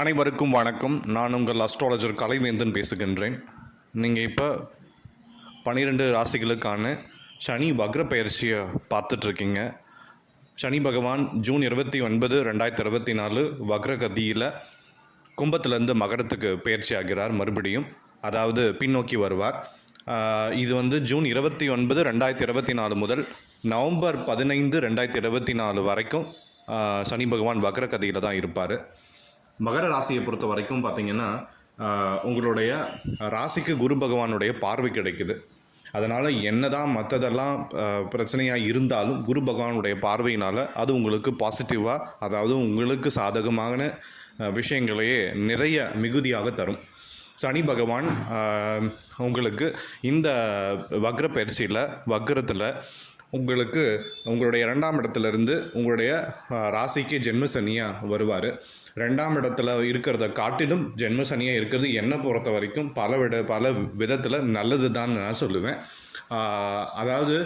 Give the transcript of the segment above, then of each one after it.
அனைவருக்கும் வணக்கம். நான் உங்கள் அஸ்ட்ராலஜர் கலைவேந்தன் பேசுகின்றேன். நீங்கள் இப்போ பன்னிரெண்டு ராசிகளுக்கான சனி வக்ர பயிற்சியை பார்த்துட்ருக்கீங்க. சனி பகவான் ஜூன் இருபத்தி ஒன்பது ரெண்டாயிரத்தி இருபத்தி நாலு வக்ர கதியில் கும்பத்திலேருந்து மகரத்துக்கு பயிற்சி ஆகிறார் மறுபடியும். அதாவது பின்னோக்கி வருவார். இது வந்து ஜூன் இருபத்தி ஒன்பது ரெண்டாயிரத்தி இருபத்தி நாலு முதல் நவம்பர் பதினைந்து ரெண்டாயிரத்தி இருபத்தி நாலு வரைக்கும் சனி பகவான் வக்ர கதியில் தான் இருப்பார். மகர ராசியை பொறுத்த வரைக்கும் பார்த்தீங்கன்னா உங்களுடைய ராசிக்கு குரு பகவானுடைய பார்வை கிடைக்குது. அதனால் என்னதான் மற்றதெல்லாம் பிரச்சனையாக இருந்தாலும் குரு பகவானுடைய பார்வையினால் அது உங்களுக்கு பாசிட்டிவாக அதாவது உங்களுக்கு சாதகமான விஷயங்களையே நிறைய மிகுதியாக தரும். சனி பகவான் உங்களுக்கு இந்த வக்ர பயிற்சியில் வக்ரத்தில் உங்களுக்கு உங்களுடைய இரண்டாம் இடத்துலேருந்து உங்களுடைய ராசிக்கு ஜென்ம சனியாக வருவார். ரெண்டாம் இடத்துல இருக்கிறத காட்டிலும் ஜென்ம சனியாக இருக்கிறது என்னை பொறுத்த வரைக்கும் பல விட பல விதத்தில் நல்லது தான் நான் சொல்லுவேன். அதாவது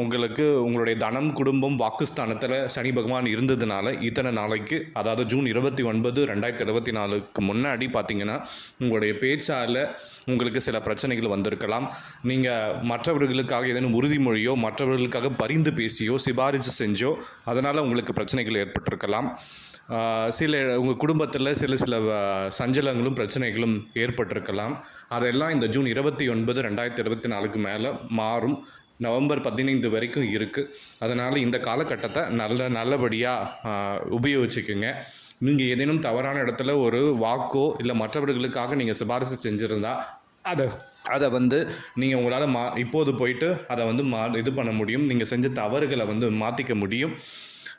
உங்களுக்கு உங்களுடைய தனம் குடும்பம் வாக்குஸ்தானத்தில் சனி பகவான் இருந்ததுனால இத்தனை நாளைக்கு அதாவது ஜூன் இருபத்தி ஒன்பது ரெண்டாயிரத்தி இருபத்தி நாலுக்கு முன்னாடி பார்த்தீங்கன்னா உங்களுடைய பேச்சால் உங்களுக்கு சில பிரச்சனைகள் வந்திருக்கலாம். நீங்கள் மற்றவர்களுக்காக ஏதேனும் உறுதிமொழியோ மற்றவர்களுக்காக பரிந்து பேசியோ சிபாரிசு செஞ்சோ அதனால் உங்களுக்கு பிரச்சனைகள் ஏற்பட்டிருக்கலாம். சில உங்கள் குடும்பத்தில் சில சில சஞ்சலங்களும் பிரச்சனைகளும் ஏற்பட்டிருக்கலாம். அதெல்லாம் இந்த ஜூன் இருபத்தி ஒன்பது ரெண்டாயிரத்தி இருபத்தி நாலுக்கு மேலே மாறும். நவம்பர் பதினைந்து வரைக்கும் இருக்குது அதனால் இந்த காலகட்டத்தை நல்ல நல்லபடியாக உபயோகிச்சுக்குங்க. நீங்கள் ஏதேனும் தவறான இடத்துல ஒரு வாக்கோ இல்லை மற்றவர்களுக்காக நீங்கள் சிபாரிசு செஞ்சுருந்தா அதை அதை வந்து நீங்கள் உங்களால் மா இப்போது போயிட்டு அதை வந்து மா இது பண்ண முடியும். நீங்கள் செஞ்ச தவறுகளை வந்து மாற்றிக்க முடியும்.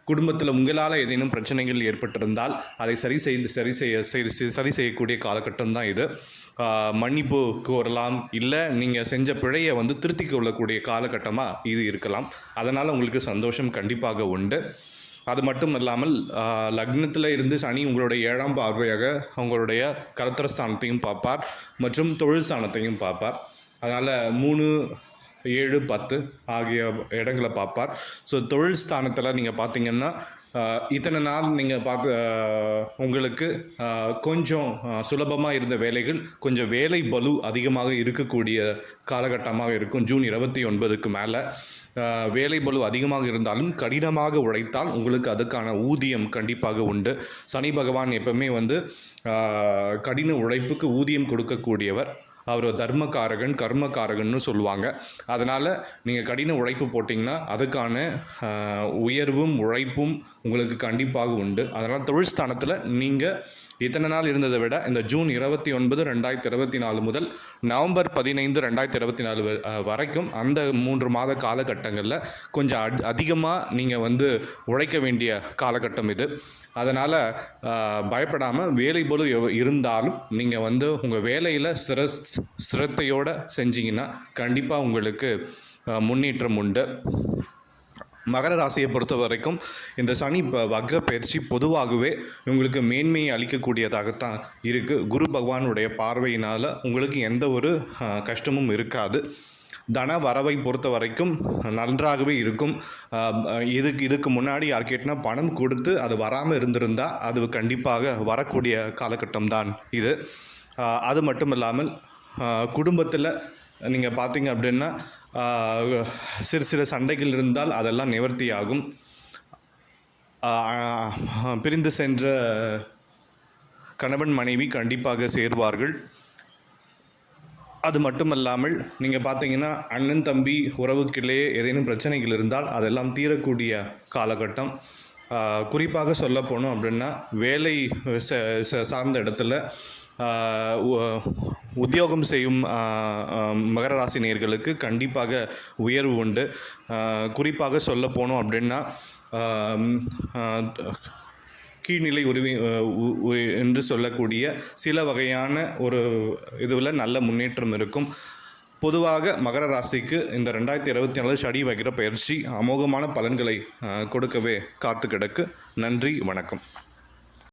குடும்பத்தில் உங்களால் ஏதேனும் பிரச்சனைகள் ஏற்பட்டிருந்தால் அதை சரி செய்து சரி செய்ய சரி செய்- சரி செய்யக்கூடிய காலகட்டம் தான் இது. மன்னிப்பு கோரலாம் இல்லை நீங்கள் செஞ்ச பிழையை வந்து திருத்திக் கொள்ளக்கூடிய காலகட்டமாக இது இருக்கலாம். அதனால் உங்களுக்கு சந்தோஷம் கண்டிப்பாக உண்டு. அது மட்டும் இல்லாமல் லக்னத்தில் இருந்து சனி உங்களுடைய ஏழாம் பார்வையாக உங்களுடைய கலத்திரஸ்தானத்தையும் பார்ப்பார் மற்றும் தொழில் ஸ்தானத்தையும் பார்ப்பார். அதனால் மூணு ஏழு பத்து ஆகிய இடங்களை பார்ப்பார். ஸோ தொழில் ஸ்தானத்தில் நீங்கள் பார்த்தீங்கன்னா இத்தனை நாள் நீங்கள் பார்த்து உங்களுக்கு கொஞ்சம் சுலபமாக இருந்த வேலைகள் கொஞ்சம் வேலை பலு அதிகமாக இருக்கக்கூடிய காலகட்டமாக இருக்கும். ஜூன் இருபத்தி ஒன்பதுக்கு மேலே வேலை பலு அதிகமாக இருந்தாலும் கடினமாக உழைத்தால் உங்களுக்கு அதுக்கான ஊதியம் கண்டிப்பாக உண்டு. சனி பகவான் எப்பவுமே வந்து கடின உழைப்புக்கு ஊதியம் கொடுக்கக்கூடியவர். அவர் தர்மகாரகன் கர்மகாரகன்னு சொல்லுவாங்க. அதனால் நீங்கள் கடின உழைப்பு போட்டிங்கன்னா அதுக்கான உயர்வும் உழைப்பும் உங்களுக்கு கண்டிப்பாக உண்டு. அதனால் தொழில் ஸ்தானத்தில் நீங்கள் இத்தனை நாள் இருந்ததை விட இந்த ஜூன் இருபத்தி ஒன்பது ரெண்டாயிரத்தி இருபத்தி நாலு முதல் நவம்பர் பதினைந்து ரெண்டாயிரத்தி இருபத்தி நாலு வரைக்கும் அந்த மூன்று மாத காலகட்டங்களில் கொஞ்சம் அட் அதிகமாக நீங்கள் வந்து உழைக்க வேண்டிய காலகட்டம் இது. அதனால் பயப்படாமல் வேலை போல எவ்- இருந்தாலும் நீங்கள் வந்து உங்கள் வேலையில் சிர சிரத்தையோடு செஞ்சிங்கன்னா கண்டிப்பாக உங்களுக்கு முன்னேற்றம் உண்டு. மகர ராசியை பொறுத்த வரைக்கும் இந்த சனி ப- வக்ர பயிற்சி பொதுவாகவே உங்களுக்கு மேன்மையை அளிக்கக்கூடியதாகத்தான் இருக்குது குரு பகவானுடைய பார்வையினால் உங்களுக்கு எந்த ஒரு கஷ்டமும் இருக்காது. தன வரவை பொறுத்த வரைக்கும் நன்றாகவே இருக்கும். இதுக்கு இதுக்கு முன்னாடி யார் கேட்டினா பணம் கொடுத்து அது வராமல் இருந்திருந்தால் அது கண்டிப்பாக வரக்கூடிய காலகட்டம் தான் இது அது மட்டும் இல்லாமல் குடும்பத்தில் நீங்கள் பார்த்தீங்க அப்படின்னா சிறு சிறு சண்டைகள் இருந்தால் அதெல்லாம் நிவர்த்தியாகும். ஆகும் பிரிந்து சென்ற கணவன் மனைவி கண்டிப்பாக சேர்வார்கள். அது மட்டுமல்லாமல் நீங்கள் பார்த்தீங்கன்னா அண்ணன் தம்பி உறவுக்கிடையே ஏதேனும் பிரச்சனைகள் இருந்தால் அதெல்லாம் தீரக்கூடிய காலகட்டம். குறிப்பாக சொல்ல போனோம் அப்படின்னா வேலை ச- ச- சார்ந்த இடத்துல உத்தியோகம் செய்யும் மகர ராசி நேயர்களுக்கு கண்டிப்பாக உயர்வு உண்டு. குறிப்பாக சொல்ல போனோம் அப்படின்னா கீழ்நிலை உரிமை உ- உ- என்று சொல்லக்கூடிய சில வகையான ஒரு இதுவில் நல்ல முன்னேற்றம் இருக்கும். பொதுவாக மகர ராசிக்கு இந்த ரெண்டாயிரத்தி இருபத்தி நாலு சடி வைக்கிற பயிற்சி அமோகமான பலன்களை கொடுக்கவே காத்து கிடக்கு நன்றி வணக்கம்.